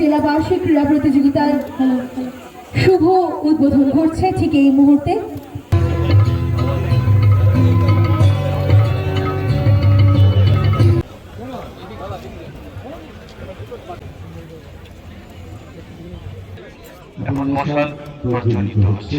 জেলা বার্ষিক ক্রীড়া প্রতিযোগিতার শুভ উদ্বোধন করছে ঠিক এই মুহূর্তে। এমন মশাল প্রজ্বলিত হচ্ছে।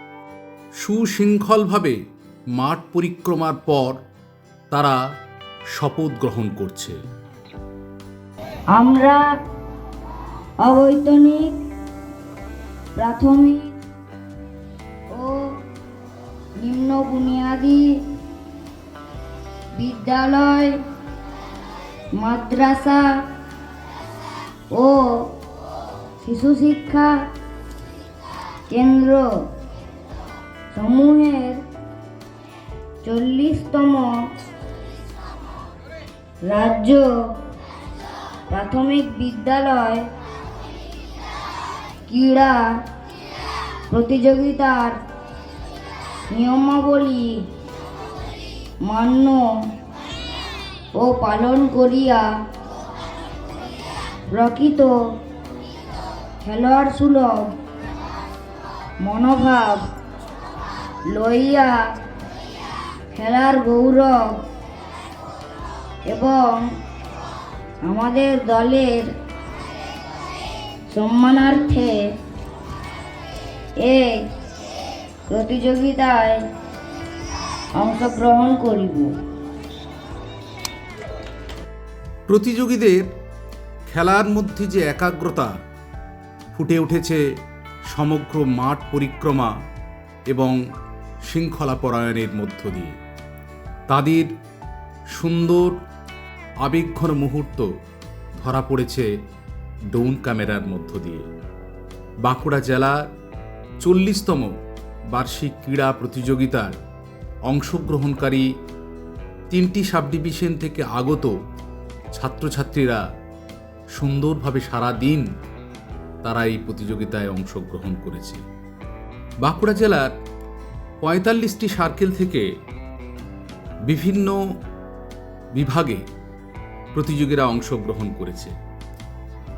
সুশৃঙ্খলভাবে মাঠ পরিক্রমার পর তারা শপথ গ্রহণ করছে। আমরা অবৈতনিক, প্রাথমিক ও নিম্ন বুনিয়াদী বিদ্যালয়, মাদ্রাসা ও শিশু শিক্ষা কেন্দ্র সমূহের চল্লিশতম রাজ্য প্রাথমিক বিদ্যালয় ক্রীড়া প্রতিযোগিতার নিয়মাবলী মান্য ও পালন করিয়া প্রকৃত খেলোয়াড় সুলভ মনোভাব লইয়া খেলার গৌরব এবং আমাদের দলের সম্মানার্থে এই প্রতিযোগিতায় অংশগ্রহণ করিব। প্রতিযোগীদের খেলার মধ্যে যে একাগ্রতা ফুটে উঠেছে, সমগ্র মাঠ পরিক্রমা এবং শৃঙ্খলা পরায়ণের মধ্য দিয়ে। তাদের সুন্দর, আবেগঘন মুহূর্ত ধরা পড়েছে ড্রোন ক্যামেরার মধ্য দিয়ে। বাঁকুড়া জেলার চল্লিশতম বার্ষিক ক্রীড়া প্রতিযোগিতার অংশগ্রহণকারী তিনটি সাব ডিভিশন থেকে আগত ছাত্রছাত্রীরা সুন্দরভাবে সারা দিন তারা এই প্রতিযোগিতায় অংশগ্রহণ করেছে। বাঁকুড়া জেলার পঁয়তাল্লিশটি সার্কেল থেকে বিভিন্ন বিভাগে প্রতিযোগীরা অংশগ্রহণ করেছে।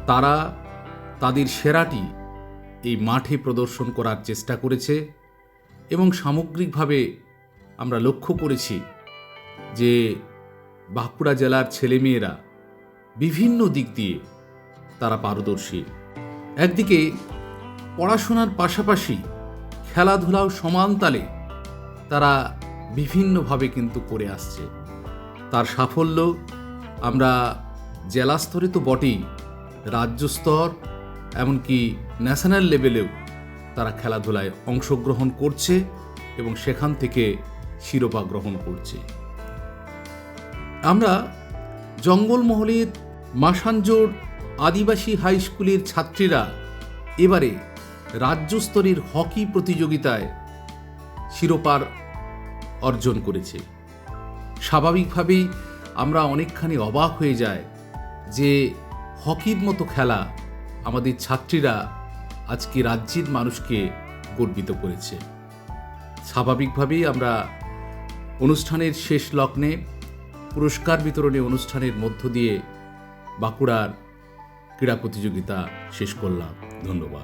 তারা তাদের সেরাটি এই মাঠে প্রদর্শন করার চেষ্টা করেছে এবং সামগ্রিকভাবে আমরা লক্ষ্য করেছি যে বাঁকুড়া জেলার ছেলেমেয়েরা বিভিন্ন দিক দিয়ে তারা পারদর্শী। একদিকে পড়াশোনার পাশাপাশি খেলাধুলাও সমান তালে তারা বিভিন্নভাবে কিন্তু করে আসছে। তার সাফল্য আমরা জেলা স্তরে তো বটেই রাজ্য স্তর এমনকি ন্যাশনাল লেভেলেও তারা খেলাধুলায় অংশগ্রহণ করছে এবং সেখান থেকে শিরোপা গ্রহণ করছে। আমরা জঙ্গলমহলের মাসানজোর আদিবাসী হাই স্কুলের ছাত্রীরা এবারে রাজ্য স্তরের হকি প্রতিযোগিতায় শিরোপার অর্জন করেছে। স্বাভাবিকভাবেই আমরা অনেকখানি অবাক হয়ে যায় যে হকির মতো খেলা আমাদের ছাত্রীরা আজকে রাজ্যের মানুষকে গর্বিত করেছে। স্বাভাবিকভাবেই আমরা অনুষ্ঠানের শেষ লগ্নে, পুরস্কার বিতরণী অনুষ্ঠানের মধ্য দিয়ে বাঁকুড়ার ক্রীড়া প্রতিযোগিতা শেষ করলাম। ধন্যবাদ।